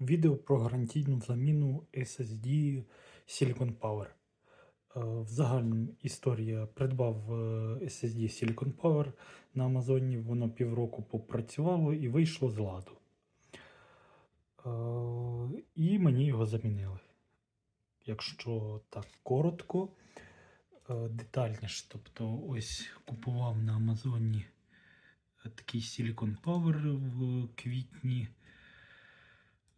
Відео про гарантійну заміну SSD Silicon Power. Е, В загальному історія придбав е, SSD Silicon Power на Амазоні. Воно півроку попрацювало і вийшло з ладу. Е, І мені його замінили. Якщо так коротко, детальніше. Тобто, ось купував на Амазоні такий Silicon Power в квітні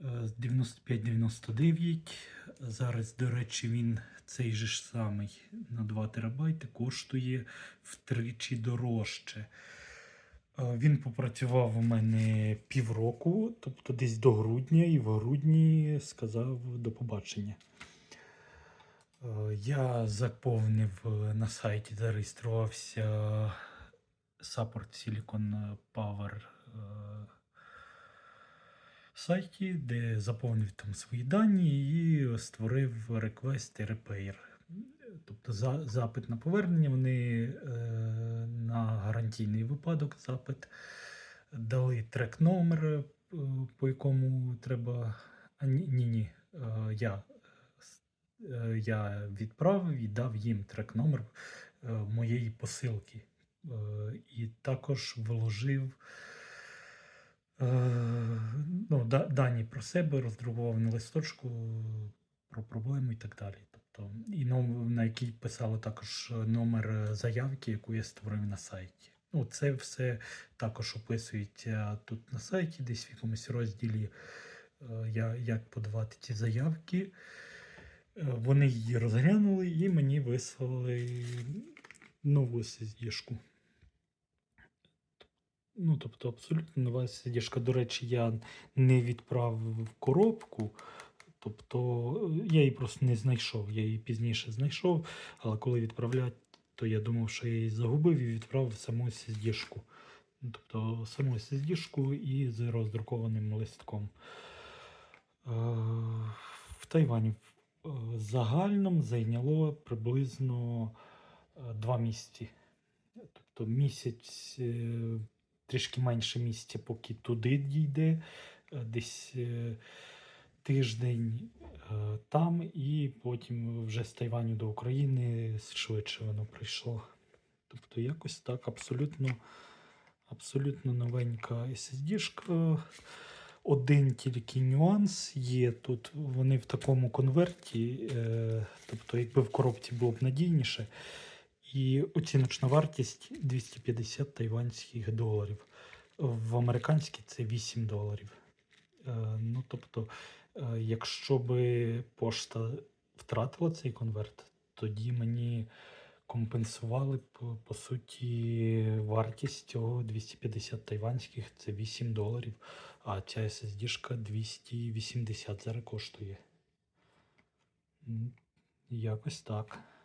95-99. Зараз, до речі, він цей же ж самий на 2 терабайти коштує втричі дорожче. Е, Він попрацював у мене півроку, тобто десь до грудня, і в грудні сказав до побачення. Е, Я заповнив е, на сайті, зареєструвався Support Silicon Power сайті, де заповнив там свої дані і створив request і repair. Тобто за, запит на повернення, вони е, на гарантійний випадок запит дали трек номер, е, по якому треба. А, ні, ні. Е, я, е, я відправив і дав їм трек номер е, моєї посилки. Е, і також вложив е, дані про себе, роздрукував на листочку про проблему і так далі. Тобто, і на який писали також номер е, заявки, яку я створив на сайті. Ну, це все також описується тут на сайті, десь в якомусь розділі, е, як подавати ці заявки. Е, Вони її розглянули і мені вислали нову SSD-шку. Ну, тобто, абсолютно нова SSD-шка. До речі, я не відправив коробку. Тобто, е, я її просто не знайшов. Я її пізніше знайшов, але коли відправляти, то я думав, що я її загубив і відправив саму SSD-шку. Ну, Тобто саму SSD-шку і з роздрукованим листком. Е, В Тайвані е, загальному зайняло приблизно е, два місяці. Тобто місяць, трішки менше місяця, поки туди дійде, е, десь е, тиждень е, там, і потім вже з Тайваню до України швидше воно прийшло. Тобто якось так абсолютно, абсолютно новенька SSD-шка. Один тільки нюанс є тут. Вони в такому конверті, тобто, якби в коробці було б надійніше. І оціночна вартість 250 тайванських доларів. В американській це 8 доларів. Е, ну, тобто, е, якщо би пошта втратила цей конверт, тоді мені компенсували б, по суті, вартість цього 250 тайванських це 8 доларів, а ця SSD-шка 280 зараз коштує. Якось так.